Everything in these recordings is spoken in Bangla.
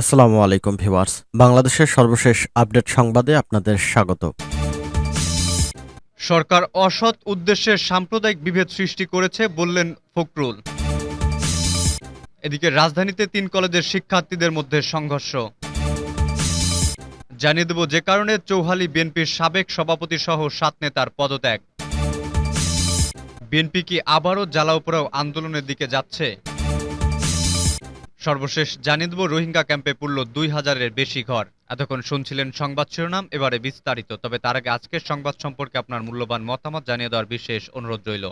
আসসালামু আলাইকুম ভিউয়ার্স। বাংলাদেশের সর্বশেষ আপডেট সংবাদে আপনাদের স্বাগত। সরকার অসৎ উদ্দেশ্যে সাম্প্রদায়িক বিভেদ সৃষ্টি করেছে বললেন ফখরুল। এদিকে রাজধানীতে তিন কলেজের শিক্ষার্থীদের মধ্যে সংঘর্ষ। জানিয়ে দেব যে কারণে চৌহালি বিএনপির সাবেক সভাপতি সহ সাত নেতার পদত্যাগ। বিএনপি কি আবারও জ্বালাও আন্দোলনের দিকে যাচ্ছে? সর্বশেষ জানিয়ে দেব, রোহিঙ্গা ক্যাম্পে পড়ল দুই হাজারের বেশি ঘর। এতক্ষণ শুনছিলেন সংবাদ শিরোনাম, এবারে বিস্তারিত। তবে তার আগে আজকের সংবাদ সম্পর্কে আপনার মূল্যবান মতামত জানিয়ে দেওয়ার বিশেষ অনুরোধ রইল।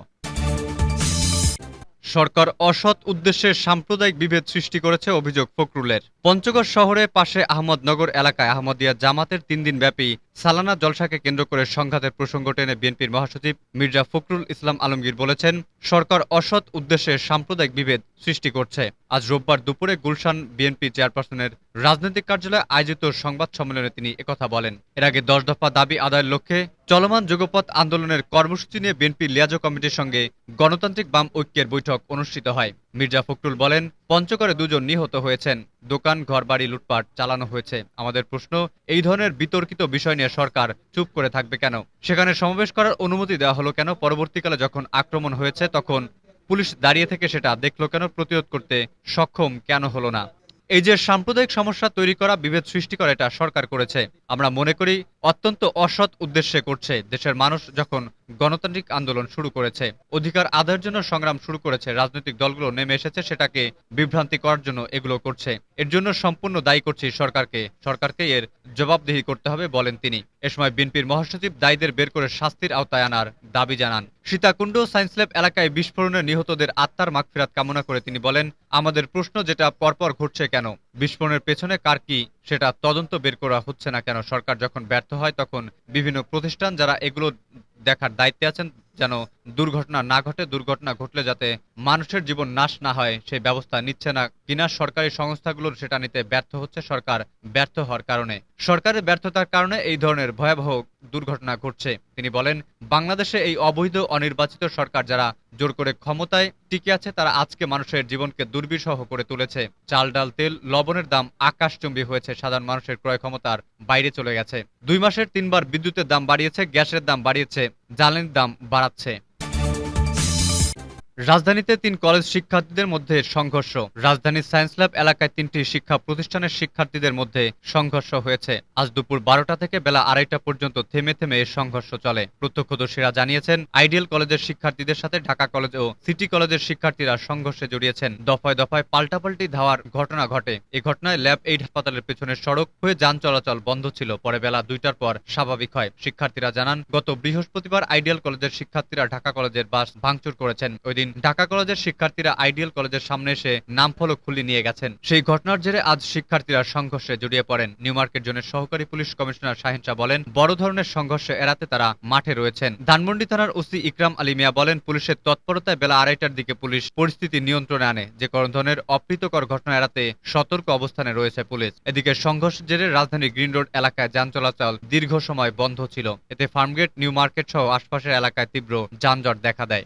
সরকার অসৎ উদ্দেশ্যে সাম্প্রদায়িক বিভেদ সৃষ্টি করেছে অভিযোগ ফখরুলের। পঞ্চগড় শহরে পাশে আহমদনগর এলাকায় আহমদিয়া জামাতের তিন দিন ব্যাপী সালানা জলসাকে কেন্দ্র করে সংঘাতের প্রসঙ্গ টেনে বিএনপির মহাসচিব মির্জা ফখরুল ইসলাম আলমগীর বলেছেন, সরকার অসৎ উদ্দেশ্যে সাম্প্রদায়িক বিভেদ সৃষ্টি করছে। আজ রোববার দুপুরে গুলশান বিএনপি চেয়ারপারসনের রাজনৈতিক কার্যালয়ে আয়োজিত সংবাদ সম্মেলনে তিনি একথা বলেন। এর আগে দশ দফা দাবি আদায়ের লক্ষ্যে চলমান যুগপথ আন্দোলনের কর্মসূচি নিয়ে বিএনপি লিয়াজো কমিটির সঙ্গে গণতান্ত্রিক বাম ঐক্যের বৈঠক অনুষ্ঠিত হয়। মির্জা ফখরুল বলেন, পঞ্চগড়ে দুজন নিহত হয়েছেন। দোকান, ঘরবাড়ি, লুটপাট চালানো হয়েছে। আমাদের প্রশ্ন, এই ধরনের বিতর্কিত বিষয় নিয়ে সরকার চুপ করে থাকবে কেন? সেখানে সমাবেশ করার অনুমতি দেওয়া হলো কেন? পরবর্তীকালে যখন আক্রমণ হয়েছে, তখন পুলিশ দাঁড়িয়ে থেকে সেটা দেখল কেন? প্রতিরোধ করতে সক্ষম কেন হলো না? এই যে সাম্প্রদায়িক সমস্যা তৈরি করা বিভেদ সৃষ্টি করা, এটা সরকার করেছে। আমরা মনে করি অত্যন্ত অসৎ উদ্দেশ্যে করছে দেশের মানুষ যখন গণতান্ত্রিক আন্দোলন শুরু করেছে। অধিকার আদায়ের জন্য সংগ্রাম শুরু করেছে, রাজনৈতিক দলগুলো নেমে এসেছে, সেটাকে বিভ্রান্তি করার জন্য এগুলো করছে। এর জন্য সম্পূর্ণ দায়ী করছি সরকারকে সরকারকে এর জবাবদিহি করতে হবে বলেন তিনি। এ সময় বিএনপির মহাসচিব দায়ীদের বের করে শাস্তির আওতায় আনার দাবি জানান। সীতাকুণ্ড সায়েন্স ল্যাব এলাকায় বিস্ফোরণে নিহতদের আত্মার মাগফিরাত কামনা করে তিনি বলেন, আমাদের প্রশ্ন যেটা পরপর ঘটছে কেন? বিস্ফোরণের পেছনে কার কি সেটা তদন্ত বের করা হচ্ছে না কেন? সরকার যখন ব্যর্থ হয়, তখন বিভিন্ন প্রতিষ্ঠান যারা এগুলো দেখার দায়িত্বে আছেন যেন দুর্ঘটনা না ঘটে, দুর্ঘটনা ঘটলে যাতে মানুষের জীবন নাশ না হয়, সেই ব্যবস্থা নিচ্ছে না কিনা সরকারি সংস্থাগুলোর সেটা নিতে ব্যর্থ হচ্ছে। সরকার ব্যর্থ হওয়ার কারণে। সরকারের ব্যর্থতার কারণে এই ধরনের ভয়াবহ দুর্ঘটনা ঘটছে। তিনি বলেন, বাংলাদেশে এই অবৈধ, অনির্বাচিত সরকার যারা জোর করে ক্ষমতায় টিকে আছে, তারা আজকে মানুষের জীবনকে দুর্বিষহ করে তুলেছে। চাল, ডাল, তেল, লবণের দাম আকাশচুম্বী হয়েছে। সাধারণ মানুষের ক্রয় ক্ষমতার বাইরে চলে গেছে। দুই মাসের তিনবার বিদ্যুতের দাম বাড়িয়েছে, গ্যাসের দাম বাড়িয়েছে জ্বালানির দাম বাড়াচ্ছে। রাজধানীতে তিন কলেজ শিক্ষার্থীদের মধ্যে সংঘর্ষ। রাজধানীর সায়েন্স ল্যাব এলাকায় তিনটি শিক্ষা প্রতিষ্ঠানের শিক্ষার্থীদের মধ্যে সংঘর্ষ হয়েছে। আজ দুপুর বারোটা থেকে বেলা আড়াইটা পর্যন্ত থেমে থেমে এই সংঘর্ষ চলে। প্রত্যক্ষদর্শীরা জানিয়েছেন, আইডিয়াল কলেজের শিক্ষার্থীদের সাথে ঢাকা কলেজ ও সিটি কলেজের শিক্ষার্থীরা সংঘর্ষে জড়িয়েছেন। দফায় দফায় পাল্টাপাল্টি ধাওয়ার ঘটনা ঘটে। এ ঘটনায় ল্যাব এইড হাসপাতালের পেছনের সড়ক হয়ে যান চলাচল বন্ধ ছিল। পরে বেলা দুইটার পর স্বাভাবিক হয়। শিক্ষার্থীরা জানান, গত বৃহস্পতিবার আইডিয়াল কলেজের শিক্ষার্থীরা ঢাকা কলেজের বাস ভাঙচুর করেছেন। ওই দিন ঢাকা কলেজের শিক্ষার্থীরা আইডিয়াল কলেজের সামনে এসে নাম ফলক খুলে নিয়ে গেছেন। সেই ঘটনার জেরে আজ শিক্ষার্থীরা সংঘর্ষে জড়িয়ে পড়েন। নিউ মার্কেট জোনের সহকারী পুলিশ কমিশনার শাহিন শাহ বলেন, বড় ধরনের সংঘর্ষ এড়াতে তারা মাঠে রয়েছেন। ধানমন্ডি থানার ওসি ইকরাম আলী মিয়া বলেন, পুলিশের তৎপরতায় বেলা আড়াইটার দিকে পুলিশ পরিস্থিতি নিয়ন্ত্রণে আনে। যে কোনো ধরনের অপ্রীতকর ঘটনা এড়াতে সতর্ক অবস্থানে রয়েছে পুলিশ। এদিকে সংঘর্ষ জেরে রাজধানী গ্রিন রোড এলাকায় যান চলাচল দীর্ঘ সময় বন্ধ ছিল। এতে ফার্মগেট, নিউ মার্কেট সহ আশপাশের এলাকায় তীব্র যানজট দেখা দেয়।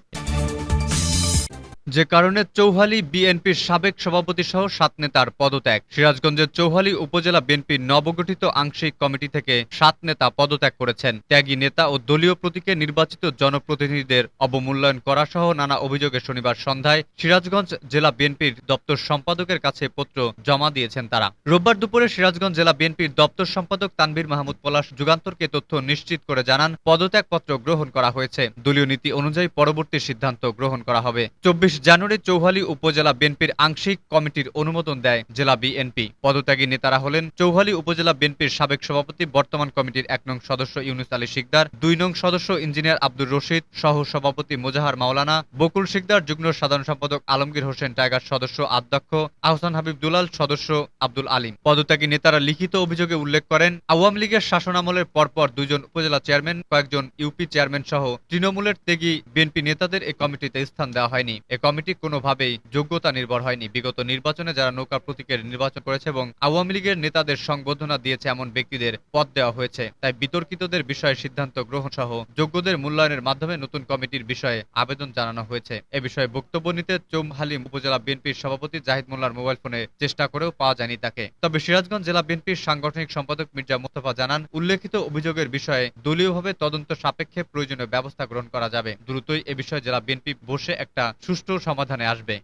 যে কারণে চৌহালি বিএনপির সাবেক সভাপতি সহ সাত নেতার পদত্যাগ। সিরাজগঞ্জের চৌহালি উপজেলা বিএনপির নবগঠিত আংশিক কমিটি থেকে সাত নেতা পদত্যাগ করেছেন। ত্যাগী নেতা ও দলীয় প্রতীকে নির্বাচিত জনপ্রতিনিধিদের অবমূল্যায়ন করা সহ নানা অভিযোগে শনিবার সন্ধ্যায় সিরাজগঞ্জ জেলা বিএনপির দপ্তর সম্পাদকের কাছে পত্র জমা দিয়েছেন তারা। রোববার দুপুরে সিরাজগঞ্জ জেলা বিএনপির দপ্তর সম্পাদক তানভীর মাহমুদ পলাশ যুগান্তরকে তথ্য নিশ্চিত করে জানান, পদত্যাগপত্র গ্রহণ করা হয়েছে। দলীয় নীতি অনুযায়ী পরবর্তী সিদ্ধান্ত গ্রহণ করা হবে। চব্বিশ জানুয়ারি চৌহালি উপজেলা বিএনপির আংশিক কমিটির অনুমোদন দেয় জেলা বিএনপি। পদত্যাগী নেতারা হলেন চৌহালি উপজেলা বিএনপির সাবেক সভাপতি, বর্তমান কমিটির এক নং সদস্য ইউনুস আলী শিকদার, দুই নং সদস্য ইঞ্জিনিয়ার আব্দুর রশিদ, সহ সভাপতি মোজাহার মাওলানা, বকুল শিকদার, যুগ্ম সাধারণ সম্পাদক আলমগীর হোসেন টাইগার, সদস্য অধ্যক্ষ, আহসান হাবিব দুলাল, সদস্য আব্দুল আলিম। পদত্যাগী নেতারা লিখিত অভিযোগে উল্লেখ করেন, আওয়ামী লীগের শাসনামলের পরপর দুজন উপজেলা চেয়ারম্যান, কয়েকজন ইউপি চেয়ারম্যান সহ তৃণমূলের ত্যাগী বিএনপি নেতাদের এই কমিটিতে স্থান দেওয়া হয়নি। কমিটি কোনোভাবেই যোগ্যতা নির্ভর হয়নি। বিগত নির্বাচনে যারা নৌকা প্রতীকের নির্বাচন করেছে এবং আওয়ামী লীগের নেতাদের সংবর্ধনা দিয়েছে এমন ব্যক্তিদের পদ দেওয়া হয়েছে। তাই বিতর্কিতদের বিষয়ে সিদ্ধান্ত গ্রহণ সহ যোগ্যদের মূল্যায়নের মাধ্যমে নতুন কমিটির বিষয়ে আবেদন জানানো হয়েছে। এ বিষয়ে বক্তব্য নিতে চৌমহালি উপজেলা বিএনপির সভাপতি জাহিদ মোল্লার মোবাইল ফোনে চেষ্টা করেও পাওয়া যায়নি তাকে। তবে সিরাজগঞ্জ জেলা বিএনপির সাংগঠনিক সম্পাদক মির্জা মোস্তফা জানান, উল্লেখিত অভিযোগের বিষয়ে দলীয়ভাবে তদন্ত সাপেক্ষে প্রয়োজনীয় ব্যবস্থা গ্রহণ করা যাবে। দ্রুতই এ বিষয়ে জেলা বিএনপি বসে একটা সুষ্ঠু সমাধানে আসবে।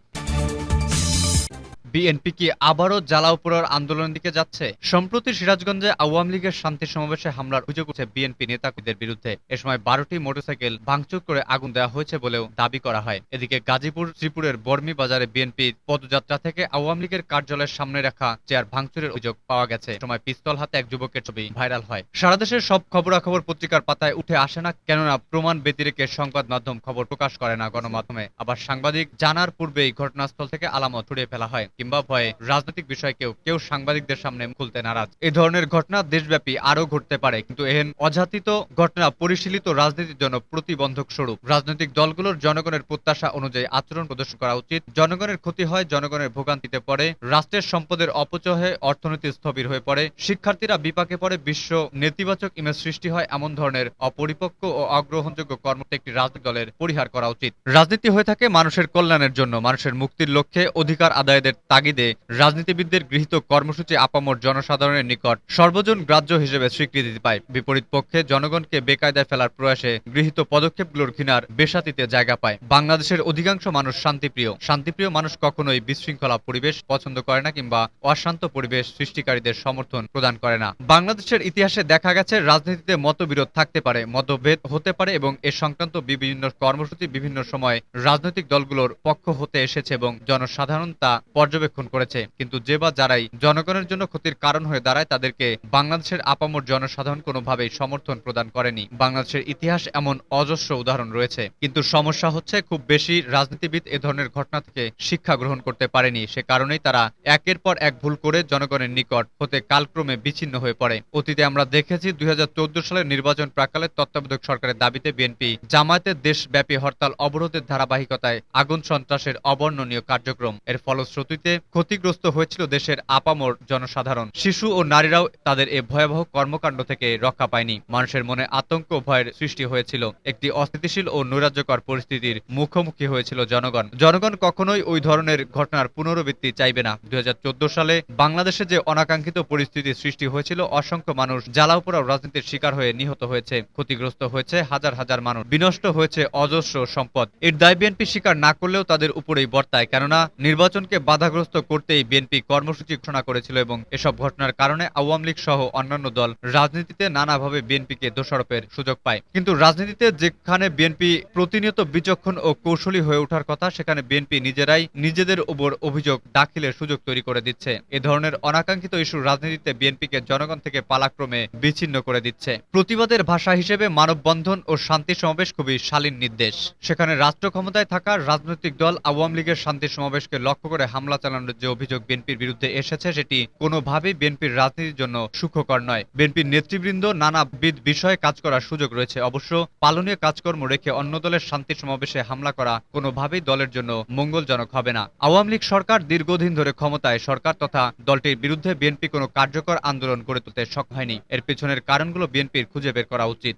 বিএনপি কি আবারও জ্বালাও পোড়ার আন্দোলনের দিকে যাচ্ছে? সম্প্রতি সিরাজগঞ্জে আওয়ামী লীগের শান্তি সমাবেশে হামলার অভিযোগ উঠছে বিএনপি নেতাকর্মীদের বিরুদ্ধে। এ সময় বারোটি মোটরসাইকেল ভাঙচুর করে আগুন দেওয়া হয়েছে বলেও দাবি করা হয়। এদিকে গাজীপুর শ্রীপুরের বর্মি বাজারে বিএনপির পদযাত্রা থেকে আওয়ামী লীগের কার্যালয়ের সামনে রাখা চেয়ার ভাঙচুরের অভিযোগ পাওয়া গেছে। সময় পিস্তল হাতে এক যুবকের ছবি ভাইরাল হয়। সারা দেশের সব খবরাখবর পত্রিকার পাতায় উঠে আসে না, কেননা প্রমাণ ব্যতিরেকে সংবাদ মাধ্যম খবর প্রকাশ করে না গণমাধ্যমে। আবার সাংবাদিক জানার পূর্বেই ঘটনাস্থল থেকে আলামত ছড়িয়ে ফেলা হয়। কিংবা ভয়ে রাজনৈতিক বিষয়কেও কেউ সাংবাদিকদের সামনে খুলতে নারাজ। এই ধরনের ঘটনা দেশব্যাপী আরও ঘটতে পারে, কিন্তু এহেন অযাচিত ঘটনা পরিশীলিত রাজনীতির জন্য প্রতিবন্ধক স্বরূপ। রাজনৈতিক দলগুলোর জনগণের প্রত্যাশা অনুযায়ী আচরণ প্রদর্শন করা উচিত। জনগণের ক্ষতি হয়, জনগণের ভোগান্তিতে পড়ে, রাষ্ট্রের সম্পদের অপচয় অর্থনীতি স্থবির হয়ে পড়ে, শিক্ষার্থীরা বিপাকে পড়ে, বিশ্ব নেতিবাচক ইমেজ সৃষ্টি হয় এমন ধরনের অপরিপক্ক ও অগ্রহণযোগ্য কর্ম একটি রাজনৈতিক দলের পরিহার করা উচিত। রাজনীতি হয়ে থাকে মানুষের কল্যাণের জন্য, মানুষের মুক্তির লক্ষ্যে অধিকার আদায়ের তাগিদে রাজনীতিবিদদের গৃহীত কর্মসূচি আপামর জনসাধারণের নিকট সর্বজন গ্রাহ্য হিসেবে স্বীকৃতি পায়। বিপরীত পক্ষে জনগণকে বেকায়দায় ফেলার প্রয়াসে গৃহীত পদক্ষেপগুলোর ঘৃণার বেসাতিতে জায়গা পায়। বাংলাদেশের অধিকাংশ মানুষ শান্তিপ্রিয়। শান্তিপ্রিয় মানুষ কখনোই বিশৃঙ্খলা পরিবেশ পছন্দ করে না কিংবা অশান্ত পরিবেশ সৃষ্টিকারীদের সমর্থন প্রদান করে না। বাংলাদেশের ইতিহাসে দেখা গেছে, রাজনীতিতে মতবিরোধ থাকতে পারে, মতভেদ হতে পারে এবং এ সংক্রান্ত বিভিন্ন কর্মসূচি বিভিন্ন সময় রাজনৈতিক দলগুলোর পক্ষ হতে এসেছে এবং জনসাধারণ তা পর্যবেক্ষণ করেছে। কিন্তু যে বা যারাই জনগণের জন্য ক্ষতির কারণ হয়ে দাঁড়ায়, তাদেরকে বাংলাদেশের আপামর জনসাধারণ কোনোভাবেই সমর্থন প্রদান করেনি। বাংলাদেশের ইতিহাস এমন অজস্র উদাহরণ রয়েছে। কিন্তু সমস্যা হচ্ছে, খুব বেশি রাজনীতিবিদ এ ধরনের ঘটনা থেকে শিক্ষা গ্রহণ করতে পারেনি। সে কারণেই তারা একের পর এক ভুল করে জনগণের নিকট হতে কালক্রমে বিচ্ছিন্ন হয়ে পড়ে। অতীতে আমরা দেখেছি, দুই হাজার চোদ্দ সালের নির্বাচন প্রাকালে তত্ত্বাবধায়ক সরকারের দাবিতে বিএনপি জামায়াতের দেশব্যাপী হরতাল অবরোধের ধারাবাহিকতায় আগুন সন্ত্রাসের অবর্ণনীয় কার্যক্রম। এর ফলশ্রুতিতে ক্ষতিগ্রস্ত হয়েছিল দেশের আপামর জনসাধারণ। শিশু ও নারীরাও তাদের এ ভয়াবহ কর্মকাণ্ড থেকে রক্ষা পায়নি। মানুষের মনে আতঙ্ক ভয়ের সৃষ্টি হয়েছিল। একটি অস্থিতিশীল ও নৈরাজ্যকর পরিস্থিতির মুখোমুখি হয়েছিল জনগণ। জনগণ কখনোই ওই ধরনের ঘটনার পুনরাবৃত্তি চাইবে না। দুই হাজার চোদ্দ সালে বাংলাদেশে যে অনাকাঙ্ক্ষিত পরিস্থিতির সৃষ্টি হয়েছিল, অসংখ্য মানুষ জ্বালাওপোড়া রাজনীতির শিকার হয়ে নিহত হয়েছে। ক্ষতিগ্রস্ত হয়েছে হাজার হাজার মানুষ। বিনষ্ট হয়েছে অজস্র সম্পদ। এর দায় বিএনপি স্বীকার না করলেও তাদের উপরেই বর্তায়। কেননা নির্বাচনকে বাধাগ্রস্ত করতেই বিএনপি কর্মসূচি ঘোষণা করেছিল এবং এসব ঘটনার কারণে আওয়ামী লীগ সহ অন্যান্য দল রাজনীতিতে নানাভাবে বিএনপিকে দোষারোপের সুযোগ পায়। কিন্তু রাজনীতিতে যেখানে বিএনপি প্রতিনিয়ত বিচক্ষণ ও কৌশলী হয়ে ওঠার কথা, সেখানে বিএনপি নিজেরাই নিজেদের উপর অভিযোগ দাখিলের সুযোগ তৈরি করে দিচ্ছে। এ ধরনের অনাকাঙ্ক্ষিত ইস্যু রাজনীতিতে বিএনপিকে জনগণ থেকে পালাক্রমে বিচ্ছিন্ন করে দিচ্ছে। প্রতিবাদের ভাষা হিসেবে মানববন্ধন ও শান্তি সমাবেশ খুবই শালীন নির্দেশ। সেখানে রাষ্ট্র ক্ষমতায় থাকা রাজনৈতিক দল আওয়ামী লীগের শান্তি সমাবেশকে লক্ষ্য করে হামলা চালানোর যে অভিযোগ বিএনপির বিরুদ্ধে এসেছে, সেটি কোনোভাবেই বিএনপির রাজনীতির জন্য সুখকর নয়। বিএনপির নেতৃবৃন্দ নানাবিধ বিষয়ে কাজ করার সুযোগ রয়েছে। অবশ্য পালনীয় কাজকর্ম রেখে অন্য দলের শান্তি সমাবেশে হামলা করা কোনোভাবেই দলের জন্য মঙ্গলজনক হবে না। আওয়ামী লীগ সরকার দীর্ঘদিন ধরে ক্ষমতায় সরকার তথা দলটির বিরুদ্ধে বিএনপি কোনো কার্যকর আন্দোলন গড়ে তুলতে সক্ষম হয়নি। এর পেছনের কারণগুলো বিএনপির খুঁজে বের করা উচিত।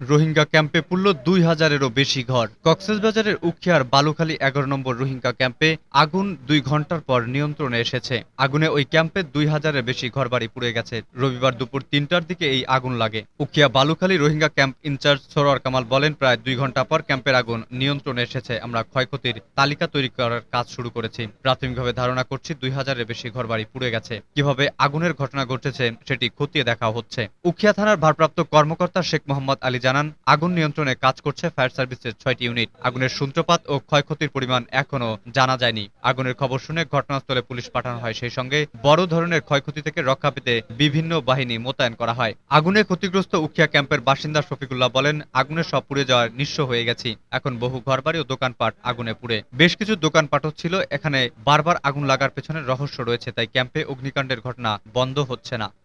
রোহিঙ্গা ক্যাম্পে পুরল দুই হাজারেরও বেশি ঘর। কক্সবাজারের উখিয়ার বালুখালী এগারো নম্বর রোহিঙ্গা ক্যাম্পে আগুন দুই ঘণ্টার পর নিয়ন্ত্রণে এসেছে। আগুনে ওই ক্যাম্পে দুই হাজারের বেশি ঘরবাড়ি পুড়ে গেছে। রবিবার দুপুর তিনটার দিকে এই আগুন লাগে। Ukhia Balukhali Rohingya camp in charge Sarowar Kamal বলেন, প্রায় দুই ঘণ্টা পর ক্যাম্পের আগুন নিয়ন্ত্রণে এসেছে। আমরা ক্ষয়ক্ষতির তালিকা তৈরি করার কাজ শুরু করেছি। প্রাথমিকভাবে ধারণা করছি দুই হাজারের বেশি ঘরবাড়ি পুড়ে গেছে। কীভাবে আগুনের ঘটনা ঘটেছে সেটি খতিয়ে দেখা হচ্ছে। উখিয়া থানার ভারপ্রাপ্ত কর্মকর্তা শেখ মোহাম্মদ আলী জানান, আগুন নিয়ন্ত্রণে কাজ করছে ফায়ার সার্ভিসের ছয়টি ইউনিট। আগুনের সূত্রপাত ও ক্ষয়ক্ষতির পরিমাণ এখনও জানা যায়নি। আগুনের খবর শুনে ঘটনাস্থলে পুলিশ পাঠানো হয়। সেই সঙ্গে বড় ধরনের ক্ষয়ক্ষতি থেকে রক্ষা পেতে বিভিন্ন বাহিনী মোতায়েন করা হয়। আগুনে ক্ষতিগ্রস্ত উখিয়া ক্যাম্পের বাসিন্দা শফিকুল্লাহ বলেন আগুনে সব পুড়ে যাওয়ার নিঃস্ব হয়ে গেছি। এখন বহু ঘরবাড়ি ও দোকানপাট আগুনে পুড়ে। বেশ কিছু দোকানপাটও ছিল। এখানে বারবার আগুন লাগার পেছনে রহস্য রয়েছে, তাই ক্যাম্পে অগ্নিকাণ্ডের ঘটনা বন্ধ হচ্ছে না।